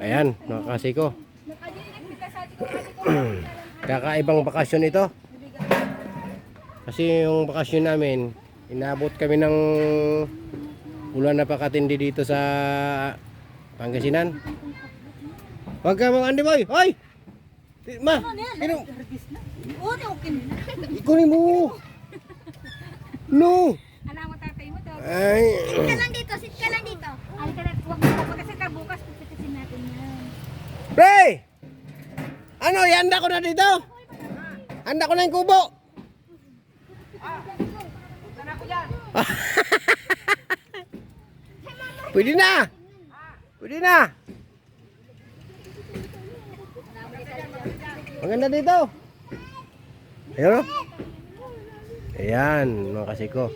Ayan, mga kasiko. Kakaibang bakasyon ito. Kasi yung bakasyon namin, inabot kami ng ulan na pakatindi dito sa Pangasinan. Huwag ka mga Andy Boy! Hoy! Ma! Na. ikunin mo! No! Alam mo tatay mo to. Ay! Sit ka lang dito, sit ka lang dito. Ay, ka lang, huwag mo kasi ka bukas. Pre! Ano, ihanda ko na dito? Handa ko na yung kubo. Pwede na. Pwede na. Maganda dito. Ayun o. Ayan, mga kasiko.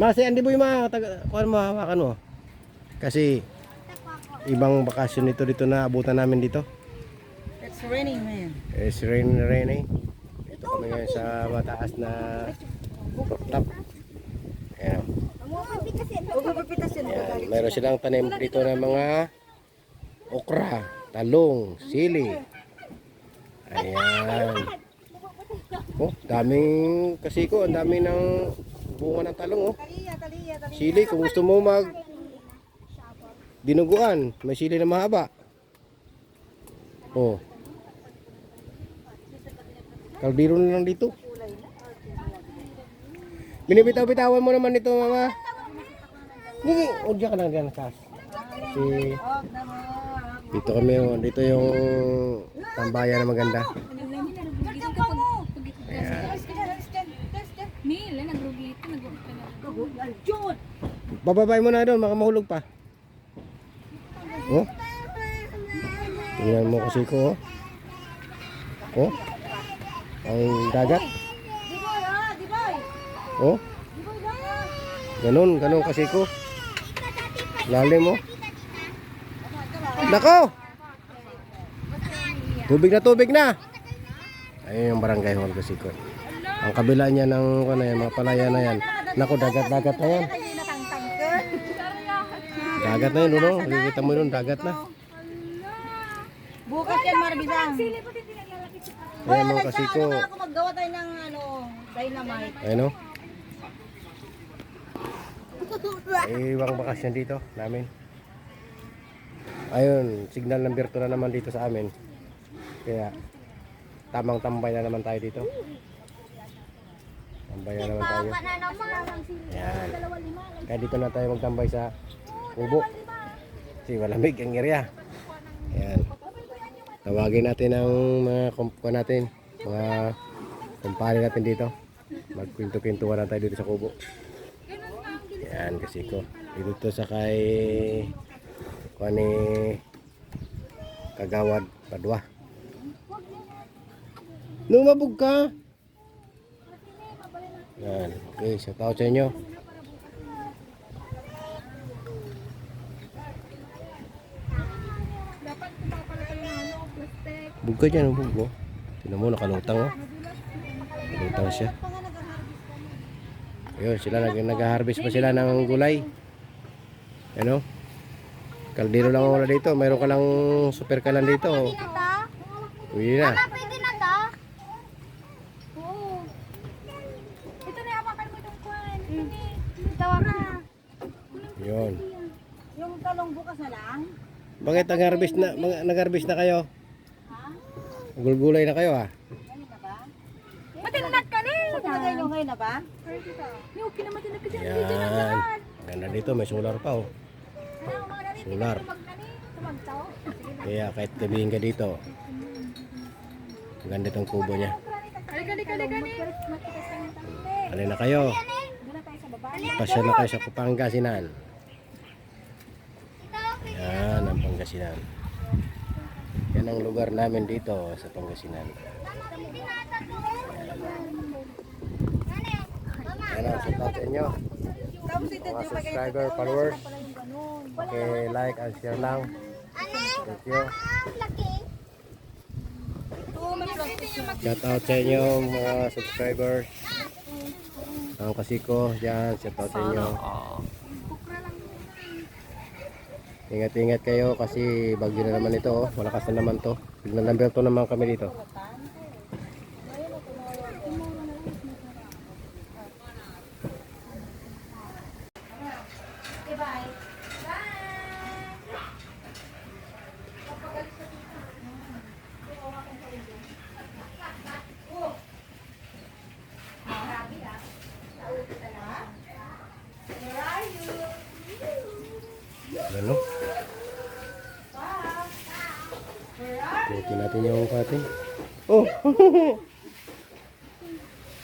Mas, hindi mo yung mga kuhan mo, hawakan mo. Kasi, ibang bakasyon nito dito na abutan namin dito. It's raining, man. It's rain rain eh. Ito kami ngayon sa mataas na rooftop. Ayan. Ayan. Meron silang tanim dito ng mga okra, talong, sili. Ayan. Oh, daming kasiko, ang dami ng bunga ng talong oh. Sili, kung gusto mo mag dinuguan, may sili na mahaba. Oh. Kaldero na lang dito. Binibitaw-bitawan mo naman ito, mama. Hindi, o diyan ka lang dyan, Kas. Si, Huwag na mo. dito kami, oh. dito yung tambayan na maganda. Bababay mo na doon, baka mahulog pa. Oh. Tingnan mo kasi ko, oh. Oh. Ang dagat. Oh. Ganun, ganun kasi ko. Lalim mo. Nako! Tubig na tubig na. Ayun yung barangay hall kasi ko. Ang kabila niya ng ano yan, mga palaya na yan. Nako, dagat-dagat na yan. Dagat na yun, no? Nakikita mo yun, dagat na. Bukas yan, Marbidang. Sa Ayan mga kasi ko. Ano ako maggawa tayo ng ano, dynamite. Ayun o. Eh, ibang bakasyon dito namin. Ayun, signal number 2 na naman dito sa amin. Kaya, tamang tambay na naman tayo dito. Tambay na naman tayo. Ayan. Kaya dito na tayo magtambay sa kubo. Kasi malamig ang area. Ayan. Tawagin natin ang mga kumpuka natin. Mga kumpare natin dito. Magkwento-kwentuhan na tayo dito sa kubo. Ayan kasi ko. Dito to sa kay kuha ni Kagawad Padua. Lumabog ka! Yan. Okay, shout out sa inyo. Dapat pumapalatan ng ano, plastic. Bug ka dyan, bug mo. Tignan mo, nakalutang oh. Nakalutang siya. Ayun, sila nag nag-harvest pa sila ng gulay. Ano? Kaldero lang ang wala dito. Mayroon ka lang super kalan dito. Nata? Uwi na. Pwede na ta? Oo. Ito na yapakan mo itong kwan. Ito ni. Tawa ka. Yun. Yung talong bukas na lang. Bakit nag-harvest na, mga- nag-harvest na kayo? Gulgulay na kayo ah. Matinanat ka ni. Lagay nyo ngayon na ba? Ni, okay na matinanat ka dyan. Yan. Ganda dito, may solar pa oh. Solar. Tumagtaw. Kaya kahit gabihin ka dito, ganda itong kubo niya. Halika, halika, halika ni. Matikas ka ng tante. Alin na kayo? Pasya na kayo sa Pangasinan. Yan ang Pangasinan. Yan ang lugar namin dito sa Pangasinan. Yan ang sa sa inyo. Tapos ito Mga subscriber, followers. Okay, like and share lang. Thank you. Shout out sa inyo mga subscribers. Ang kasiko dyan, shout out sa inyo. Ingat-ingat kayo kasi bagyo na naman ito. Oh. Malakas na naman to. Tignan number 2 naman kami dito. Ano? Buti natin yung pati. Oh!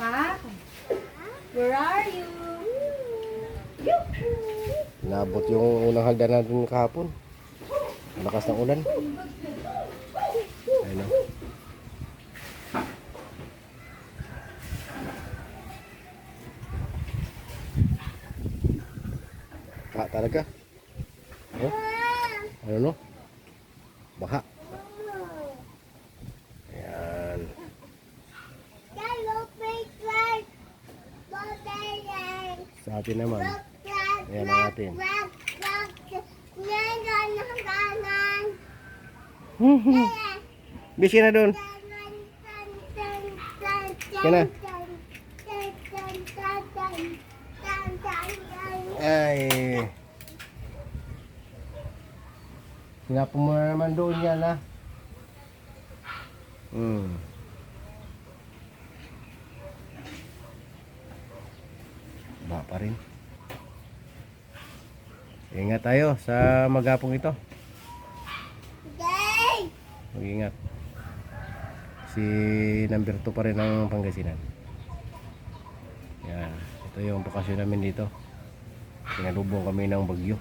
Pa? Where are you? Nabot yung unang hagdan natin kahapon. Malakas ng ulan. Ayun oh. Baha talaga. Oh? Ano no? Baha. Ayan. Sa atin naman. Ayan ang atin. Busy na doon. Kena. Ay. Sinapon mo na naman doon yan ha. Hmm. Ba pa rin. Ingat tayo sa magapong ito. Mag-ingat. Si number 2 pa rin ang Pangasinan. Yan. Ito yung bakasyon namin dito. Pinalubong kami ng bagyo.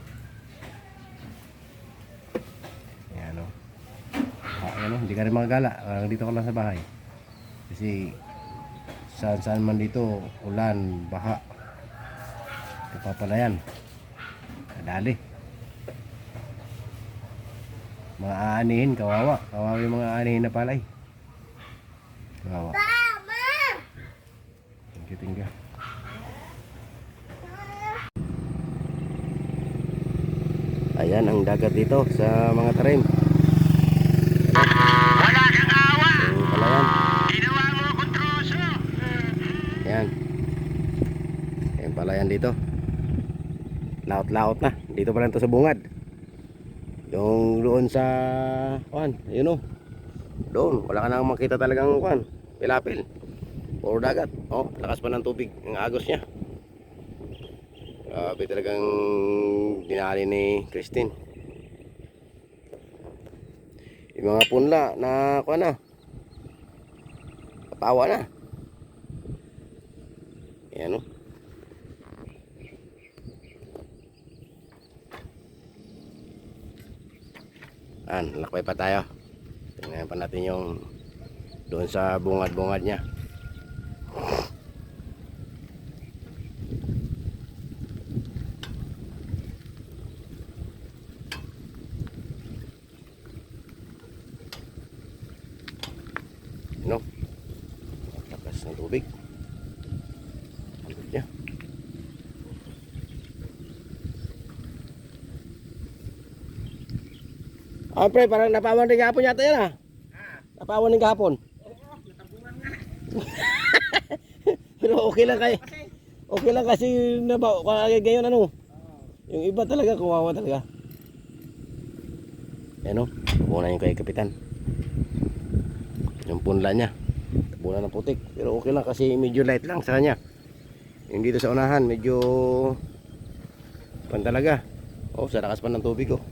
Yan o. Ah, ano, hindi ka rin makagala. Ah, dito ka lang sa bahay. Kasi saan saan man dito, ulan, baha. Kapapalayan. Kadali. Mga aanihin, kawawa. Kawawa yung mga aanihin na palay. Kawawa. Thank you, thank you. Ayan ang dagat dito sa mga tarim. Wala kang awa. Yung palayan. Ginawa mo akong troso. Ayan. Ayan palayan dito. Laot-laot na. Dito pa lang sa bungad. Yung doon sa kuan, yun oh. Doon, wala ka nang makita talagang kuan, pilapil. Puro dagat. Oh, lakas pa ng tubig ang agos niya. Grabe talagang dinali ni Christine. Yung mga punla na kuan na. Kapawa na. Ayan oh. An, lakbay pa tayo. Tingnan pa natin yung doon sa bungad-bungad niya. No? Lakas ng tubig. Ang niya. Ah, pre, parang napawan din kahapon yata yan ah. Napawan din kahapon. Pero okay lang kay Okay lang kasi naba ngayon ano. Yung iba talaga kuwawa talaga. Yan o, muna yung kay kapitan. Yung punla niya. Tabunan ng putik. Pero okay lang kasi medyo light lang sa kanya. Yung dito sa unahan, medyo pan talaga. Oh, sa lakas pa ng tubig oh.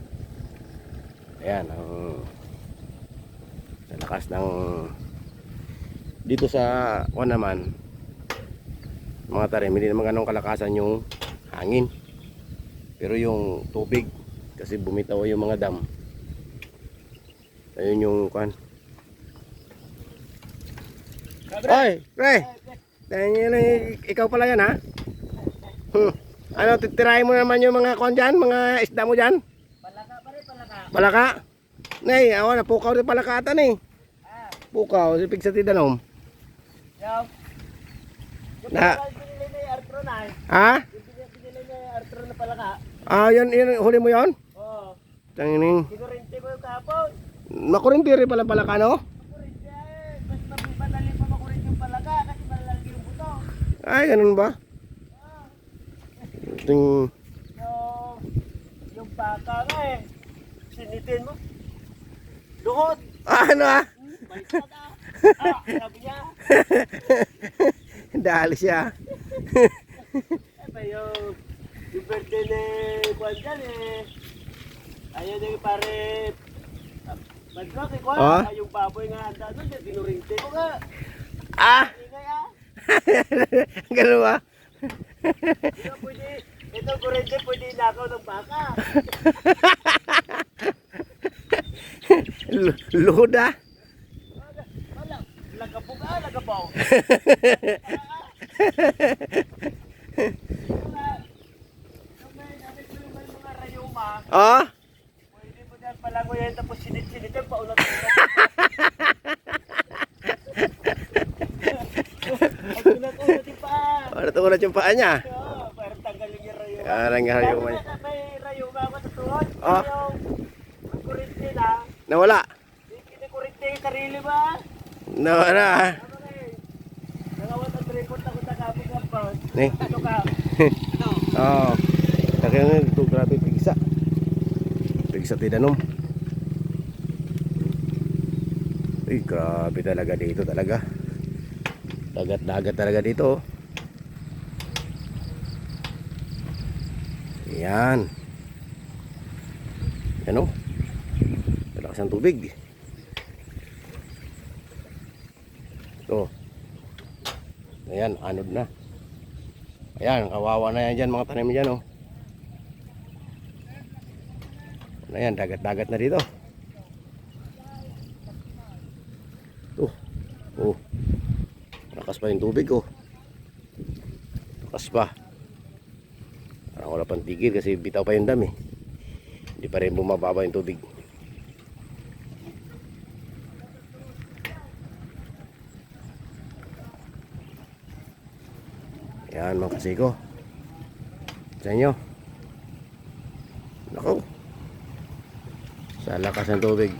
Ayan, ang lakas ng dito sa kuan naman mga tarim, hindi naman ganong kalakasan yung hangin. Pero yung tubig kasi bumitaw yung mga dam. Ayun yung kuan. Oy, pre. Dahil ikaw pala yan ha? Hmm. Ano, titirahin mo naman yung mga kuan dyan, mga isda mo dyan? Palaka? Nay, awa na pukaw rin palaka ata ni. Pukaw, si Pig sa Tidanom. Na. Ha? Ah, yun, yun, huli mo yon? Tangining. Kinurinti ko yung kahapon. Makurinti rin pala pala ka, no? Kurinti eh. Mas madali pa makurinti yung palaga kasi malalaki yung buto. Ay, ganun ba? Ting... Yung, yung baka nga eh. Sinitin mo. Duhot. Ah, ano ah? May ah. Ah, sabi niya. Dali siya. Eh ba yung, yung birthday ni Juan dyan eh. Ayaw na yung pare. Madrock eh, Juan. Ah? Ah, yung baboy nga handa nun. eh, Kinurinti ko nga. Ah! Ingay ah. ganun ba? Ito pwede, ito kurente pwede inakaw ng baka. Luda. Lagabog ah, lagabaw. Rayuma, Oh? pwede mo dyan palango yan tapos sinit-sinit Ang ulat-ulat yung paa. Ano ito ulat yung paa niya? Oo, parang tanggalin yung rayuma. Na may rayuma ako sa tuhod. Ah. Yung ang kurente na, Nawala. Hindi kinikurente yung sarili ba? Nawala. Na eh? Nangawat ang report ako sa kapag kapag. Ni. Ano ka? Oo. Kaya nga ito grabe pigsa. Pigsa tidanom. Uy, grabe talaga dito talaga. Dagat-dagat talaga dito. oh. Yan. Yan o. Malakas ang tubig. Ito. Ayan, anod na. Ayan, kawawa na yan dyan mga tanim dyan oh. Ano yan, dagat-dagat na dito. Oh, oh. Lakas pa yung tubig oh. Lakas pa. Parang wala pang tigil kasi bitaw pa yung dam eh. Hindi pa rin bumababa yung tubig. Kasiko. Sa inyo. Nako. Sa lakas ng tubig.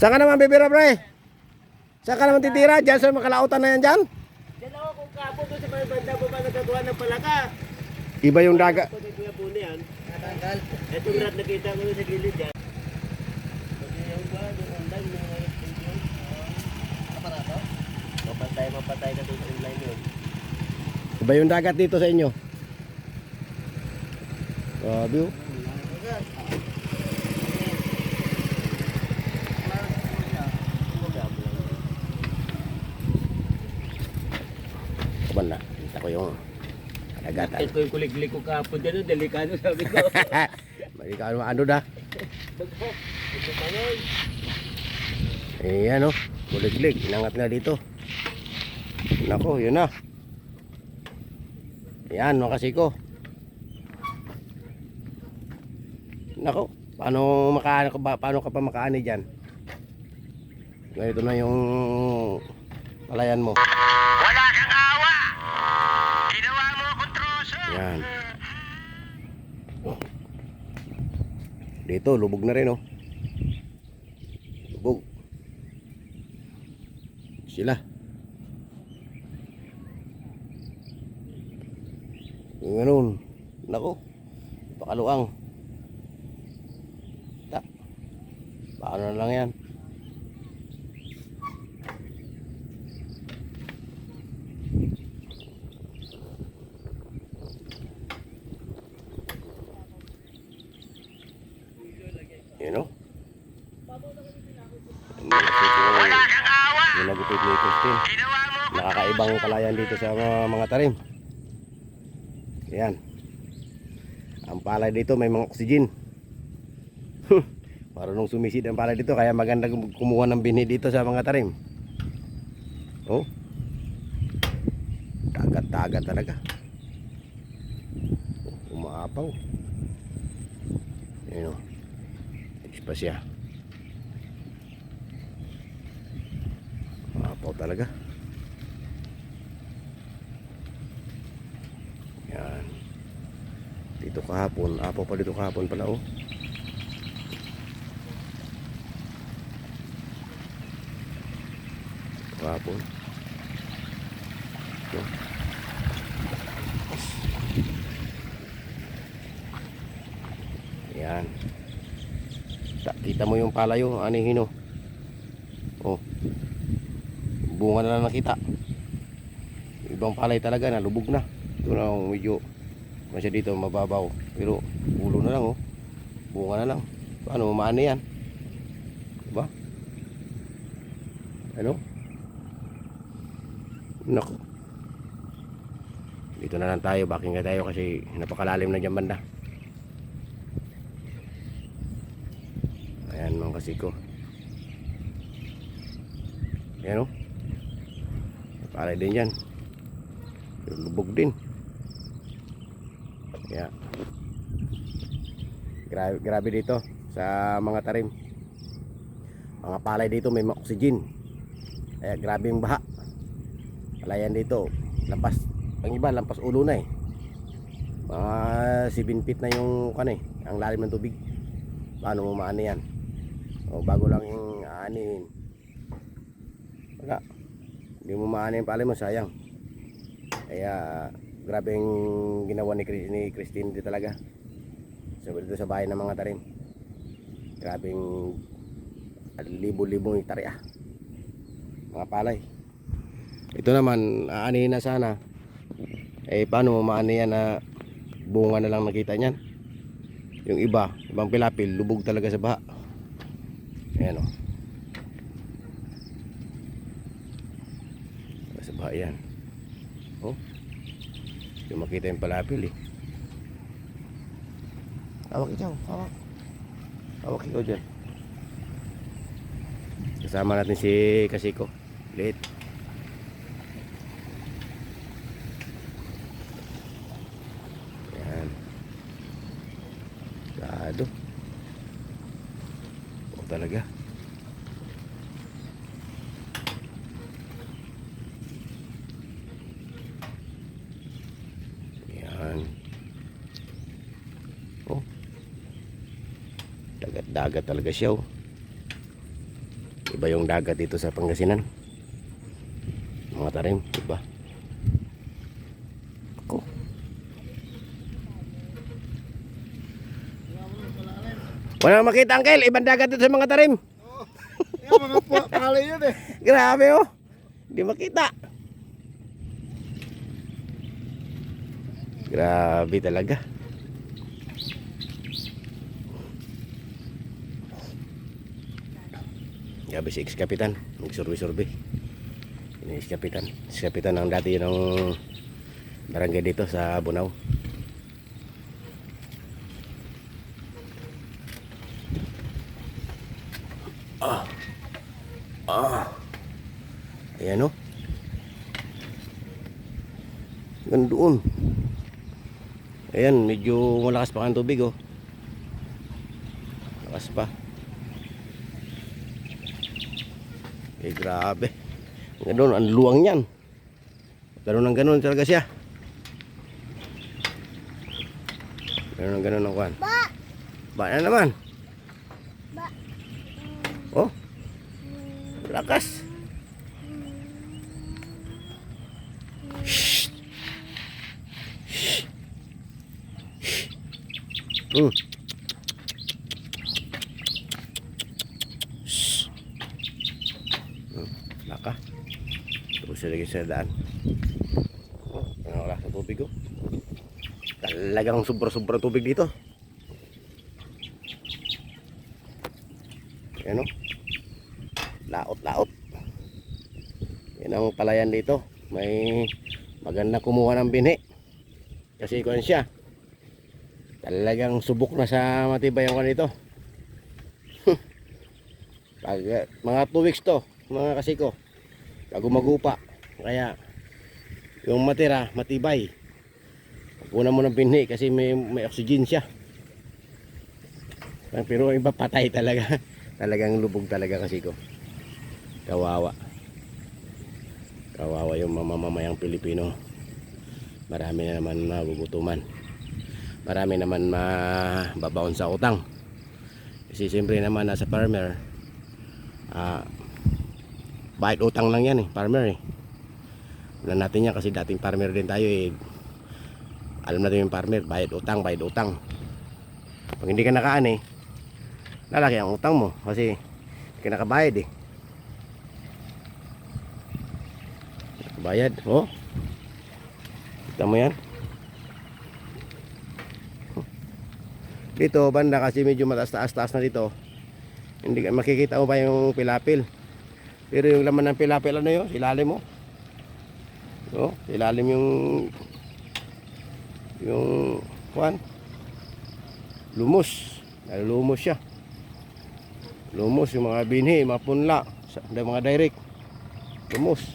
Saan ka naman bibira pre? Saan ka naman titira? Diyan sa makalautan na yan dyan? Diyan ako kung kapo doon sa mga banda mo ba nagagawa ng palaka. Iba yung dagat. Pag ito yung puno yan. Natanggal. Ito yung rat nakita ko sa gilid yan. Pag yung ba, yung online yung mga video. Aparato? Mapatay, mapatay ka doon sa online yun. Iba yung dagat dito sa inyo. Grabe oh. Kaban na. Kita ko yung dagatan. Ito yung kuliglig ko kapon dyan, oh, delikado sabi ko. Mali ka ano da. Ayan oh. Kuliglig. Inangat na dito. Nako, yun na. Ayan mga kasiko. Nako, paano makaano ka ba, paano ka pa makaani diyan? Ganito na yung palayan mo. Wala kang awa! Ginawa mo akong troso! Yan. Dito, lubog na rin oh. Lubog. Sila. Yung ganun. Nako. Pakaluang. Ta. Paano na lang yan? You know? Wala kang awa! Yung nagupit ni Christine. Nakakaibang palayan dito sa mga, mga tarim. Ayan. Ang palay dito may mga oxygen. Marunong sumisid ang palay dito kaya maganda kum- kumuha ng binhi dito sa mga tarim. Oh. Dagat-dagat talaga. Oh, umaapaw. Ayun oh. pa siya. Maapaw talaga. Dito kahapon. Apo pa dito kahapon pala oh. Kahapon. Ito. Yan. Ta- Kita mo yung palayo, anihin oh. Oh. Bunga na lang nakita. Ibang palay talaga na lubog na. Ito na oh, masya dito mababaw. Pero ulo na lang oh. Bunga na lang. Paano maano yan? Diba? Ano? Nako. Dito na lang tayo, backing nga tayo kasi napakalalim na dyan banda. Ayan mga kasiko. Ayan o. Palay din yan. Lubog din. Kaya. Grabe, grabe dito sa mga tarim. Mga palay dito may oxygen. Kaya grabe yung baha. Palayan dito. Lampas. Ang iba lampas ulo na eh. Mga 7 feet na yung kan eh. Ang lalim ng tubig. Paano mo maano yan? O bago lang yung aanin. Wala. Hindi mo maano yung palay mo, sayang. Kaya grabe yung ginawa ni, ni Christine dito talaga. So dito sa bahay ng mga tarim. Grabe yung libo-libo yung tari ah. Mga palay. Ito naman, aanihin na sana. Eh, paano mo maano yan na bunga na lang nakita niyan? Yung iba, ibang pilapil, lubog talaga sa baha. Ayan o. Sa baha yan. Oh. Yung makita yung palapil eh. Hawak ikaw, hawak. Hawak ikaw dyan. Kasama natin si Kasiko. Late. Yan. Gado. O talaga. Yan. Oh. Dagat-dagat talaga siya oh. Iba yung dagat dito sa Pangasinan. Mga tarim, iba. Ako. Wala makita uncle, ibang dagat dito sa mga tarim. Yan, mga pa- palay yun eh. Grabe oh. Hindi makita. Grabe talaga. Grabe si ex-kapitan. Nagsurvey-survey. Ini ex-kapitan. Ex-kapitan ang dati ng barangay dito sa Bunao. Ah. Ah. Ayan o. Ganun doon. Ayan, medyo malakas pa ang tubig oh. Eh, grabe. Ganun, ang luwang niyan. Ganun ang ganun talaga siya. Ganun ang ganun ang kwan. Ba! Ba na naman. Ba! Oh. Lakas. Shh. Shh. Hmm. Lagi sa daan. Oh, oras sa tubig ko? Talagang sobra-sobra tubig dito. Ano? Laot-laot. Yan ang palayan dito. May maganda kumuha ng binhi. Kasi kuan siya. Talagang subok na sa matibay ang kanito. Pag, mga 2 weeks to, mga kasiko. Bago magupa. Kaya yung matira, matibay. Pagkunan mo ng binhi kasi may, may oxygen siya. Pero iba patay talaga. Talagang lubog talaga kasi ko. Kawawa. Kawawa yung mamamayang Pilipino. Marami na naman nagugutuman. marami naman mababaon sa utang. Kasi siyempre naman nasa farmer, ah, bayad utang lang yan eh, farmer eh. Alam natin yan kasi dating farmer din tayo eh. Alam natin yung farmer, bayad utang, bayad utang. Pag hindi ka nakaan eh, lalaki ang utang mo kasi hindi ka nakabayad eh. Bayad, oh. Kita mo yan? Dito, banda kasi medyo mataas-taas-taas na dito. Hindi makikita mo pa yung pilapil. Pero yung laman ng pilapil, ano yun? Ilalim mo. Oh, ilalim yung yung kuan lumos. Lumos siya. Lumos yung mga binhi mga punla mga direct. Lumos.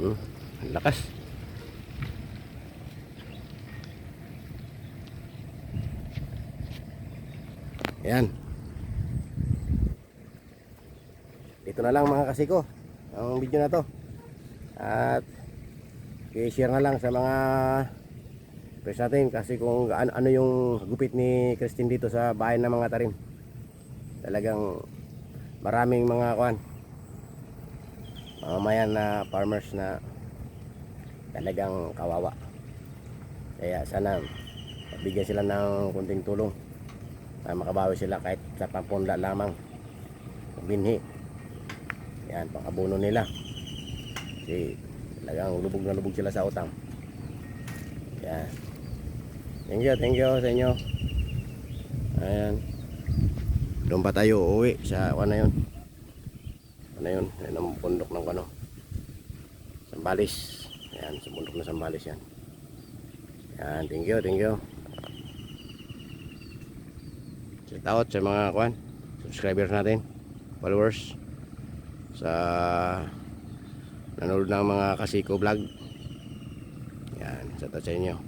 Hmm, lakas. Yan dito na lang mga kasiko ang video na to. At i-share na lang sa mga press natin kasi kung ano, ano yung gupit ni Christine dito sa bahay ng mga tarim. Talagang maraming mga kuan mga mayan na farmers na talagang kawawa. Kaya sana bigyan sila ng kunting tulong para makabawi sila kahit sa pampunla lamang. Binhi yan pang-abono nila. Kasi talagang lubog na lubog sila sa utang. Yan. Thank you thank you sa inyo. Ayan. Doon pa tayo uuwi sa ano yun? Ano yun? Yan ang bundok ng ano? Sambales. Yan sa bundok ng Sambales yan. Yan thank you thank you. Shout out sa mga kwan subscribers natin followers sa nanonood ng mga kasiko vlog. Yan out sa inyo